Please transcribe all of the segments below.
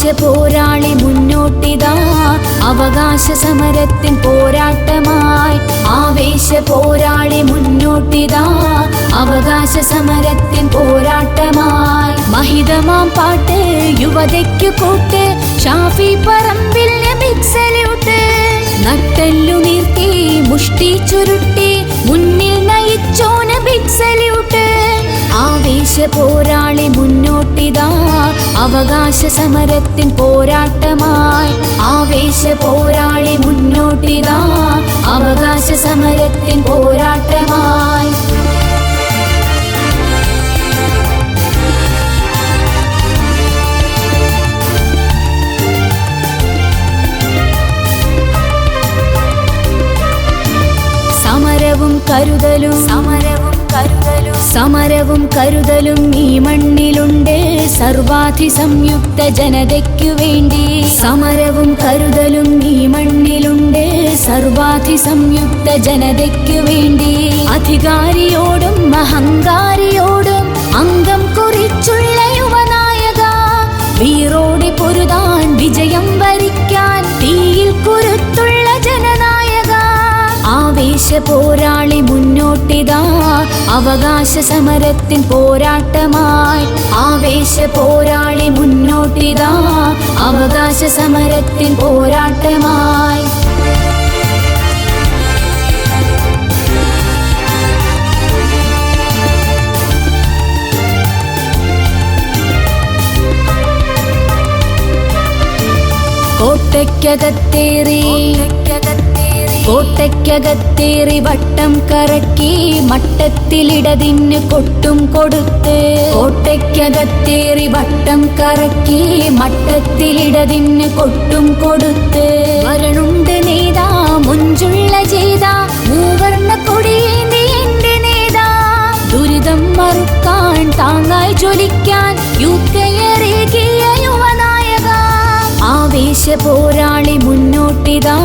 ആവേശ പോരാളി മുന്നോട്ടിതാ. അവകാശ സമരത്തിൻ പോരാട്ടമായി ആവേശ പോരാളി മുന്നോട്ടിതാ. അവകാശ സമരത്തിൻ പോരാട്ടമായി മഹിതമാം പാട്ട് യുവതയ്ക്കു കൂട്ട്. ഷാഫി പറമ്പിൽ നട്ടെല്ലു നീർത്തി മുഷ്ടി ചുരുട്ടി മുന്നിൽ നയിച്ചോന ബിഗ് സല്യൂട്ട് ആവേശ പോരാളി മുന്നോട്ടിതാ അവകാശ സമരത്തിൻ പോരാട്ടമായി. ആവേശ പോരാളി മുന്നോട്ടിതാ. അവകാശ സമരത്തിൻ പോരാട്ടമായി. സമരവും കരുതലും. സമരവും കരുതലും. സമരവും കരുതലും ഈ മണ്ണിലുണ്ട് സർവാധി സംയുക്ത ജനതയ്ക്കു വേണ്ടി സമരവും കരുതലും ഈ മണ്ണിലുണ്ട്. സർവാധി സംയുക്ത ജനതയ്ക്കു വേണ്ടി അധികാരിയോടും അഹങ്കാരിയോടും അംഗം കുറിച്ചുള്ള യുവനായക. വീറോടെ പൊരുതാൻ വിജയം പോരാളി മുന്നോട്ടിതാ. അവകാശ സമരത്തിൻ പോരാട്ടമായി. ആവേശ പോരാളി മുന്നോട്ടിതാ. അവകാശ സമരത്തിൻ പോരാട്ടമായി. കോട്ടയ്ക്കകത്തേറി. കോട്ടയ്ക്കകത്തേറി വട്ടം കറക്കി മട്ടത്തിലിടതിന് കൊട്ടും കൊടുത്ത് കോട്ടയ്ക്കകത്തേറി വട്ടം കറക്കി മട്ടത്തിലിടതിന് കൊട്ടും കൊടുത്ത് വരണുണ്ട് നേതാ മുഞ്ചുള്ള ചെയ്ത മൂവർണ കൊടിയേന്തി എന്റെ നേതാ. ദുരിതം മറുക്കാൻ താങ്ങായി ജ്വലിക്കാൻ യുക്കയറേകിയ പോരാളി മുന്നോട്ടിതാ.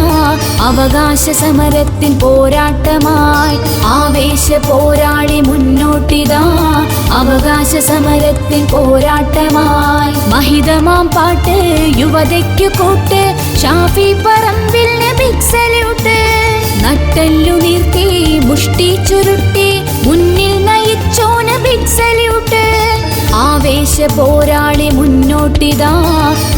അവകാശ സമരത്തിൻ പോരാട്ടമായി. ആവേശ പോരാളി മുന്നോട്ടിതാ. അവകാശ സമരത്തിൻ പോരാട്ടമായി. മഹിതമാം പാട്ട് യുവതയ്ക്കു കൂട്ട്. ഷാഫി പറമ്പിൽ നട്ടെല്ലു നീർത്തി മുഷ്ടി ചുരുട്ടി. പോരാളി മുന്നോട്ടിതാ.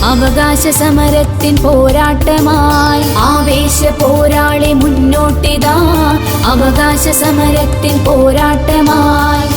അവകാശ സമരത്തിൻ പോരാട്ടമായി. ആവേശ പോരാളി മുന്നോട്ടിതാ. അവകാശ സമരത്തിൻ പോരാട്ടമായി.